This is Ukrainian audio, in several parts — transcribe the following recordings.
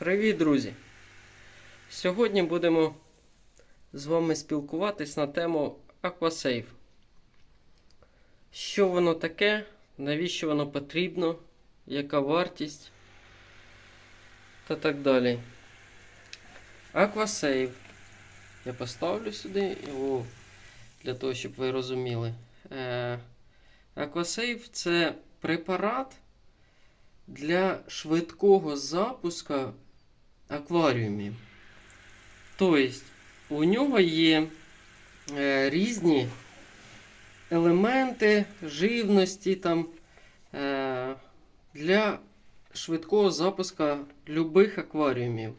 Привіт, друзі! Сьогодні будемо з вами спілкуватись на тему Aquasave. Що воно таке, навіщо воно потрібно, яка вартість та так далі. Aquasave. Я поставлю сюди його для того, щоб ви розуміли. Е, Aquasave це препарат для швидкого запуска акваріумів. Тобто, у нього є е, різні елементи живності там, е, для швидкого запуска любих акваріумів.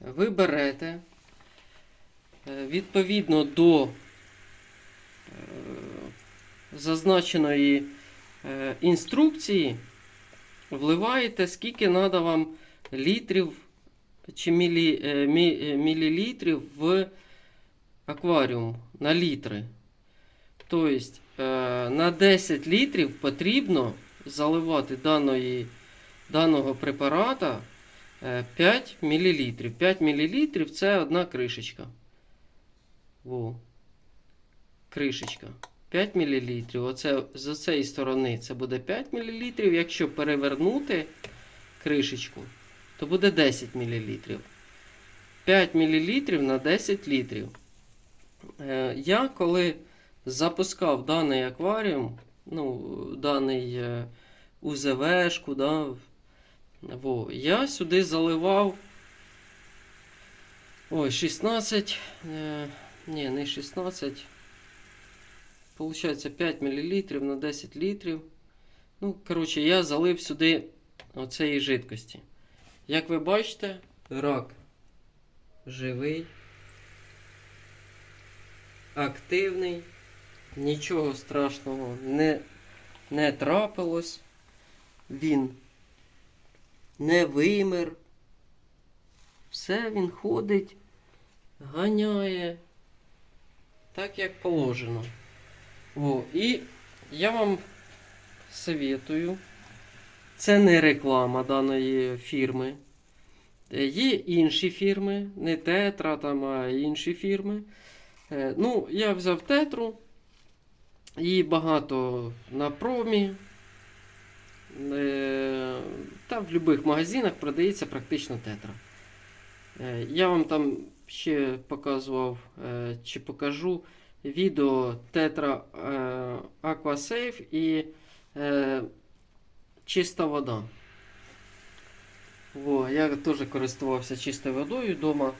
Ви берете е, відповідно до е, зазначеної е, інструкції вливаєте, скільки треба вам літрів чи мілі, е, мі, е, мілілітрів в акваріум на літри. Тобто е, на 10 літрів потрібно заливати даної, даного препарата е, 5 мл. 5 мл це одна кришечка. Во. Кришечка. 5 мл. Оце з цієї сторони це буде 5 мл. Якщо перевернути кришечку, то буде 10 мл. 5 мл на 10 літрів. Е, Я коли запускав даний акваріум, ну, даний е, УЗВшку, да, во, я сюди заливав ой, 16, е, ні, не 16. Получається 5 мл на 10 літрів. Ну, коротше, я залив сюди оцеї жидкості. Як ви бачите, рак живий, активний, нічого страшного не, не трапилось. Він не вимер. Все він ходить, ганяє так, як положено. О, і я вам советую. Це не реклама даної фірми. Е, Є інші фірми, не Тетра, там, а інші фірми. Е, Ну, я взяв Тетру. Її багато на промі. Е, Та в будь-яких магазинах продається практично Тетра. Я вам там ще показував чи покажу відео Tetra е, Aquasave і чиста вода. Во, я теж користувався чистою водою вдома.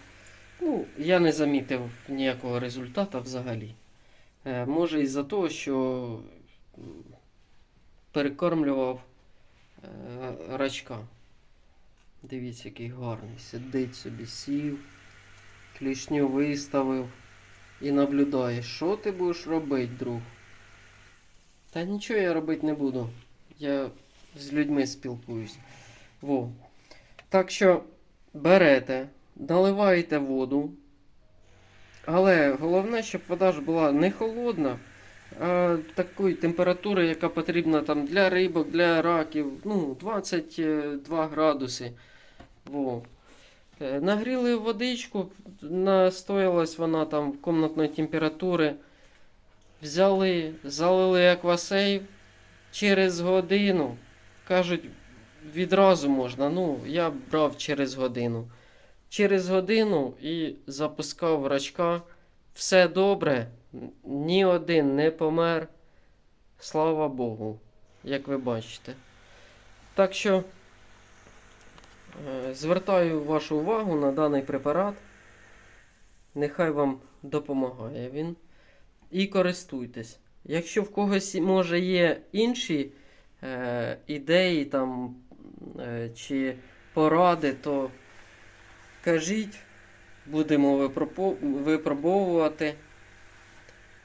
Ну, я не замітив ніякого результату взагалі. Е, може із-за того, що перекормлював е, рачка. Дивіться, який гарний. Сидить собі, сів, клішню виставив і наблюдає, що ти будеш робити, друг. Та нічого я робити не буду. Я з людьми спілкуюсь. Во. Так що берете, наливаєте воду. Але головне, щоб вода ж була не холодна, а такої температури, яка потрібна там для рибок, для раків. Ну, 22 градуси. Во. Е, Нагріли водичку, настоялась вона там комнатної температури. Взяли, залили аквасейв через годину. Кажуть, відразу можна. Ну, я брав через годину. Через годину і запускав рачка. Все добре. Ні один не помер. Слава Богу, як ви бачите. Так що е, звертаю вашу увагу на даний препарат. Нехай вам допомагає він. І користуйтесь. Якщо в когось може є інші е, ідеї там, е, чи поради, то кажіть, будемо випробовувати.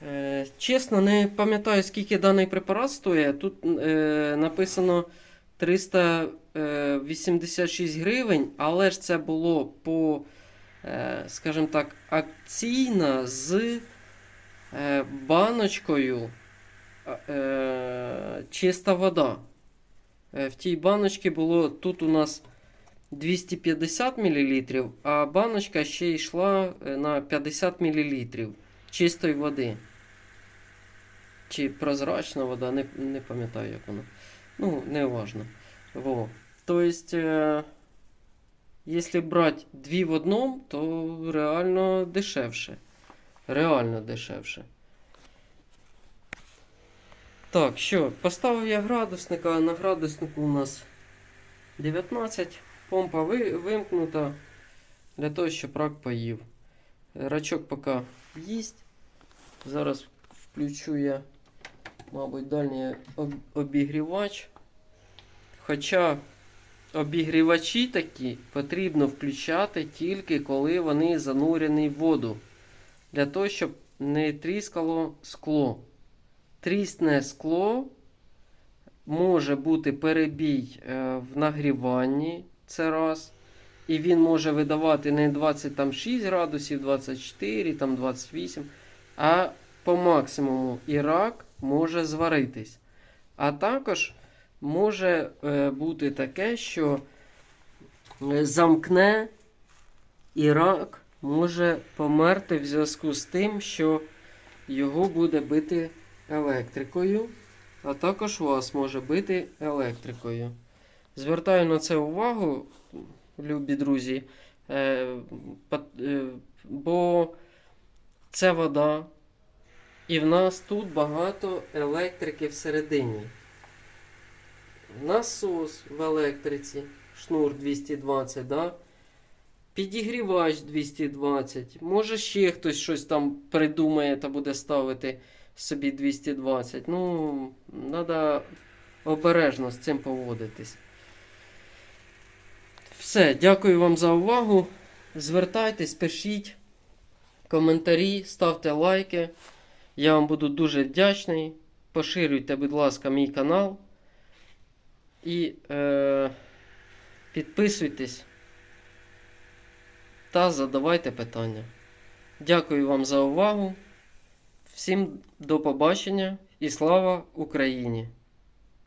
Е, чесно, не пам'ятаю, скільки даний препарат стоїть. Тут е, написано 386 гривень, але ж це було по, е, скажімо так, акційна з е, баночкою е, чиста вода. Е, в тій баночці було тут у нас 250 мл, а баночка ще йшла е, на 50 мл чистої води. Чи прозрачна вода, не, не пам'ятаю, як вона. Ну, не важно. Во. Тобто, якщо брати дві в одному, то реально дешевше. Реально дешевше. Так, що, поставив я градусника, на градуснику у нас 19. Помпа ви, вимкнута для того, щоб рак поїв. Рачок поки їсть. Зараз включу я, мабуть, дальній обігрівач. Хоча обігрівачі такі потрібно включати тільки коли вони занурені в воду. Для того, щоб не тріскало скло. Трісне скло може бути перебій е, в нагріванні, це раз. І він може видавати не 26 градусів, 24, там 28, а по максимуму і рак може зваритись. А також може е, бути таке, що е, замкне і рак може померти в зв'язку з тим, що його буде бити електрикою, а також вас може бити електрикою. Звертаю на це увагу, любі друзі, е, е, бо це вода, і в нас тут багато електрики всередині. Насос в електриці, шнур 220, да? підігрівач 220. Може ще хтось щось там придумає та буде ставити собі 220. Ну, треба обережно з цим поводитись. Все, дякую вам за увагу. Звертайтесь, пишіть коментарі, ставте лайки. Я вам буду дуже вдячний. Поширюйте, будь ласка, мій канал. І е, підписуйтесь та задавайте питання. Дякую вам за увагу. Всім до побачення і слава Україні!